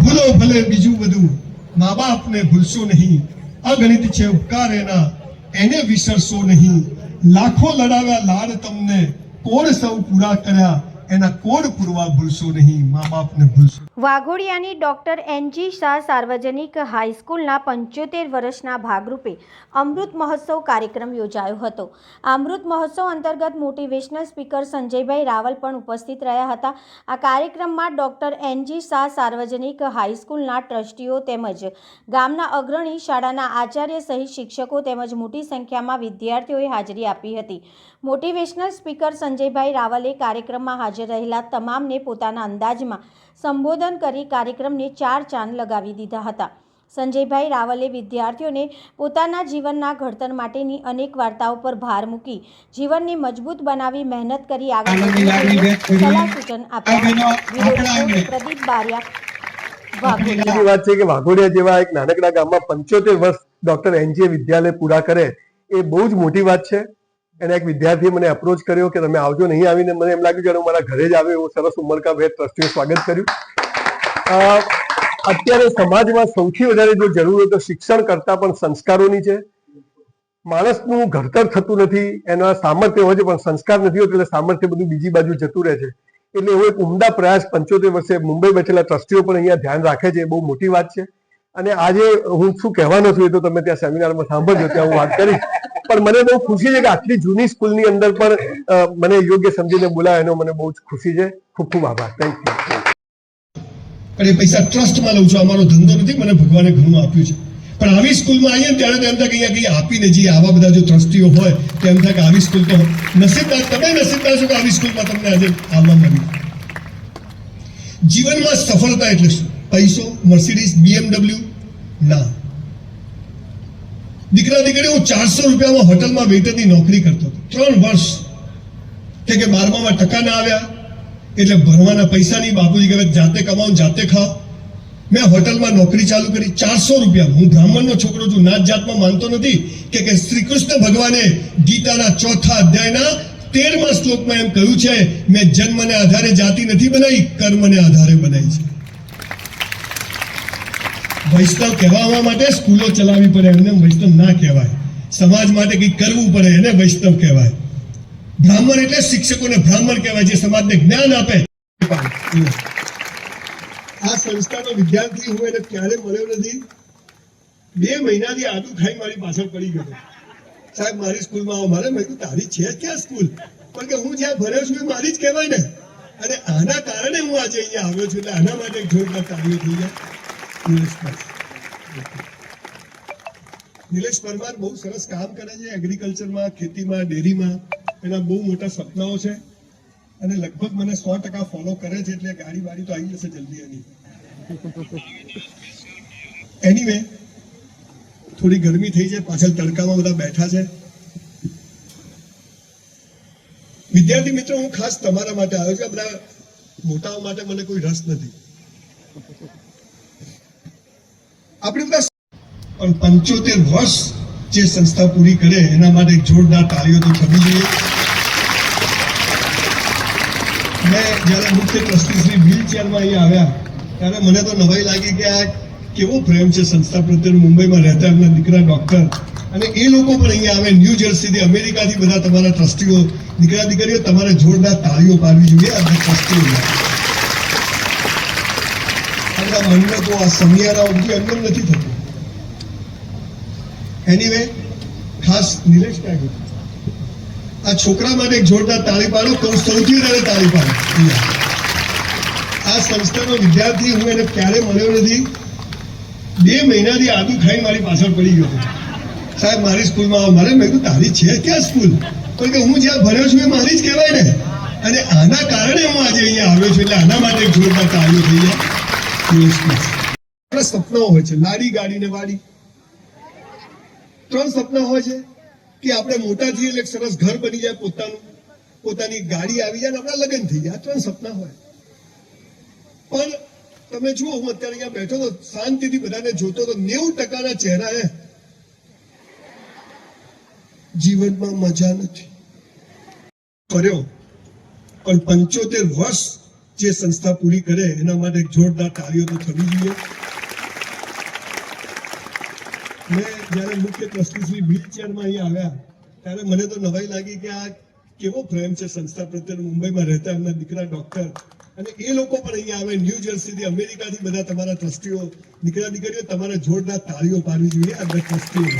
ભૂલો ભલે બીજું બધું મા બાપને ભૂલશો નહીં. અગણિત છે ઉપકાર એના, એને વિસરશો નહીં. લાખો લડાવ્યા લાડ તમને કોણ સૌ પૂરા કર્યા? એના કોડ પૂરવા ભૂલશો નહીં મા બાપને ભૂલશો. વાઘોડિયાની ડૉક્ટર એનજી શાહ સાર્વજનિક હાઈસ્કૂલના પંચોતેર વર્ષના ભાગરૂપે અમૃત મહોત્સવ કાર્યક્રમ યોજાયો હતો. અમૃત મહોત્સવ અંતર્ગત મોટિવેશનલ સ્પીકર સંજયભાઈ રાવલ પણ ઉપસ્થિત રહ્યા હતા. આ કાર્યક્રમમાં ડોક્ટર એનજી શાહ સાર્વજનિક હાઈસ્કૂલના ટ્રસ્ટીઓ તેમજ ગામના અગ્રણી શાળાના આચાર્ય સહિત શિક્ષકો તેમજ મોટી સંખ્યામાં વિદ્યાર્થીઓએ હાજરી આપી હતી. મોટિવેશનલ સ્પીકર સંજયભાઈ રાવલે કાર્યક્રમમાં હાજર રહેલા તમામને પોતાના અંદાજમાં સંબોધન કરી કાર્યક્રમને ચાર ચાંદ લગાવી દીધા હતા. સંજયભાઈ રાવલે વિદ્યાર્થીઓને પોતાના જીવનના ઘડતર માટેની અનેક વાર્તાઓ પર ભાર મૂકી જીવનને મજબૂત બનાવી મહેનત કરી આગળ. સલાહ સૂચન આપ્યા. પ્રદીપ બારિયા વાઘોડિયા વાત છે કે વાઘોડિયા જેવા એક નાનકડા ગામમાં પંચોતેર વર્ષ ડોક્ટર એનજીએ વિદ્યાલય પૂરા કરે એ બહુ જ મોટી વાત છે. એને એક વિદ્યાર્થીએ મને અપ્રોચ કર્યો કે તમે આવજો નહીં આવીને. મને એમ લાગ્યું કે મારા ઘરે જ આવે એવું સરસ ઉમળકા ભેર ટ્રસ્ટીઓ સ્વાગત કર્યું. અત્યારે સમાજમાં સૌથી વધારે જો જરૂર હોય તો શિક્ષણ કરતા પણ સંસ્કારોની છે. માણસનું ઘડતર થતું નથી, એના સામર્થ્ય હોય છે, પણ સંસ્કાર નથી હોતો એટલે સામર્થ્ય બધું બીજી બાજુ જતું રહે છે. એટલે એવો એક ઉમદા પ્રયાસ પંચોતેર વર્ષે મુંબઈ બેઠેલા ટ્રસ્ટીઓ પણ અહીંયા ધ્યાન રાખે છે, એ બહુ મોટી વાત છે. અને આજે હું શું કહેવાનો છું એ તો તમે ત્યાં સેમિનારમાં સાંભળજો, ત્યાં હું વાત કરીશ. પણ મને બહુ ખુશી છે કે આટલી જૂની સ્કૂલની અંદર પણ મને યોગ્ય સમજીને બોલાય એનો મને બહુ જ ખુશી છે. ખૂબ ખૂબ આભાર. થેન્ક યુ અને પૈસા ટ્રસ્ટમાં લઉં છું. અમારો ધંધો નથી, મને ભગવાને ઘણું આપ્યું છે. પણ આવી સ્કૂલમાં આવીએ ત્યારે તો એમ થાય અહીંયા કંઈ આપીને જે આવા બધા જો ટ્રસ્ટીઓ હોય, તો એમ થાય કે આવી સ્કૂલ તો નસીબદાર તમે નસીબદાર છો કે આવી સ્કૂલમાં તમને આજે આવવા મળ્યું. જીવનમાં સફળતા એટલે શું? પૈસો, મર્સિડીઝ બીએમડબલ્યુ ના. દીકરા દીકરી હું ચારસો રૂપિયામાં હોટલમાં વેઇટરની નોકરી કરતો હતો. ત્રણ વર્ષ. કે કે બારમામાં ટકા ના આવ્યા. એટલે ભરવાના પૈસા નહીં. બાપુજી કહે, જાતે કમાવું જાતે ખાઓ. મેં હોટલમાં નોકરી ચાલુ કરી. ચારસો રૂપિયા. હું બ્રાહ્મણનો છોકરો છું. નાત જાતમાં માનતો નથી કે કે શ્રી કૃષ્ણ ભગવાને ગીતાના ચોથા અધ્યાયના તેરમા શ્લોકમાં એમ કહ્યું છે, મેં જન્મને આધારે જાતિ નથી બનાવી, કર્મને આધારે બનાવી છે. વૈષ્ણવ કહેવા માટે સ્કૂલો ચલાવવી પડે એમને વૈષ્ણવ ના કહેવાય. સમાજ માટે કંઈક કરવું પડે એને વૈષ્ણવ કહેવાય. બ્રાહ્મણ એટલે શિક્ષકોને બ્રાહ્મણ કહેવાય, જે સમાજને જ્ઞાન આપે. આ સંસ્થાનો વિદ્યાર્થી હું એને ક્યારે મળ્યો નથી? બે મહિનાથી આદુ ખાઈ મારી પાછળ પડી ગયો. સાહેબ, મારી સ્કૂલમાં આવો. મારે મેં તારી છે ક્યાં સ્કૂલ? પણ કે હું જ્યાં ભર્યો છું એ મારી જ કહેવાય ને. અને આના કારણે હું આજે અહીંયા આવ્યો છું. એટલે આના માટે એક જોરદાર તાળીઓ થઈ જાય નિલેશ પરમાર. બહુ સરસ કામ કરે છે એગ્રીકલ્ચરમાં ખેતીમાં, ડેરીમાં. એના બહુ મોટા સપનાઓ છે. અને લગભગ મને સો ટકા ફોલો કરે છે એટલે ગાડી વાડી તો આવી જશે જલ્દી એની. એનીવે થોડી ગરમી થઈ છે, પાછળ તડકામાં બધા બેઠા છે. વિદ્યાર્થી મિત્રો, હું ખાસ તમારા માટે આવ્યો છું. આપણા મોટાઓ માટે મને કોઈ રસ નથી. આપણે બધા પણ પંચોતેર વર્ષ જે સંસ્થા પૂરી કરે, એના માટે જોરદાર તાળીઓ તો થવી જોઈએ. મેં જ્યારે મુખ્ય ટ્રસ્ટી શ્રી વ્હીલ ચેરમાં અહીંયા આવ્યા, ત્યારે મને તો નવાઈ લાગી કે આ કેવો પ્રેમ છે સંસ્થા પ્રત્યે મુંબઈમાં રહેતા એમના દીકરા ડોક્ટર અને એ લોકો પણ અહીંયા આવે ન્યૂ જર્સીથી અમેરિકાથી બધા તમારા ટ્રસ્ટીઓ દીકરા દીકરીઓ તમારે જોરદાર તાળીઓ પાડવી જોઈએ. અને ટ્રસ્ટીઓ આ મન્નતો આ સમિયારાઓ બધું નથી થતું. એનીવે ખાસ નિલેશ ક્યાં આ છોકરા માટે જોરદાર તાળી પાડો. કહું સૌથી વધારે તાળી પાડો. આ સંસ્થાનો વિદ્યાર્થી હું એને ક્યારે મળ્યો નથી. બે મહિનાથી આદુ ખાઈ મારી પાછળ પડી ગયો. સાહેબ, મારી સ્કૂલમાં આવો. મારે મેં કીધું, તારી છે ક્યાં સ્કૂલ? પણ કે, હું જ્યાં ભર્યો છું એ મારી જ કહેવાય ને. અને આના કારણે હું આજે અહીંયા આવ્યો છું. એટલે આના માટે એક જોરદાર તાળીઓ થઈ જાય. સપનાઓ હોય છે? લાડી ગાડી ને વાડી. ત્રણ સપના હોય છે કે આપણે મોટા થઈએ એટલે સરસ ઘર બની જાય પોતાનું. પોતાની ગાડી આવી જાય આપણા લગ્ન થઈ જાય. ત્રણ સપના હોય. પણ તમે જુઓ, હું અત્યારે અહીંયા બેઠો તો શાંતિથી બધાને જોતો તો નેવું ટકાના ચહેરા હે. જીવનમાં મજા નથી. કર્યો. પણ પંચોતેર વર્ષ જે સંસ્થા પૂરી કરે, એના માટે જોરદાર તાળીઓ તો થવી જોઈએ. મેં જ્યારે મુખ્ય ટ્રસ્ટી શ્રી બિલ ચેરમાં અહીંયા આવ્યા, ત્યારે મને તો નવાઈ લાગી કે આ કેવો પ્રેમ છે સંસ્થા પ્રત્યે મુંબઈમાં રહેતા એમના દીકરા ડોક્ટર. અને એ લોકો પણ અહીંયા આવે, ન્યૂ જર્સીથી અમેરિકાથી બધા તમારા ટ્રસ્ટીઓ દીકરા દીકરીઓ તમારે જોરદાર તાળીઓ પાડવી જોઈએ આ ટ્રસ્ટીઓ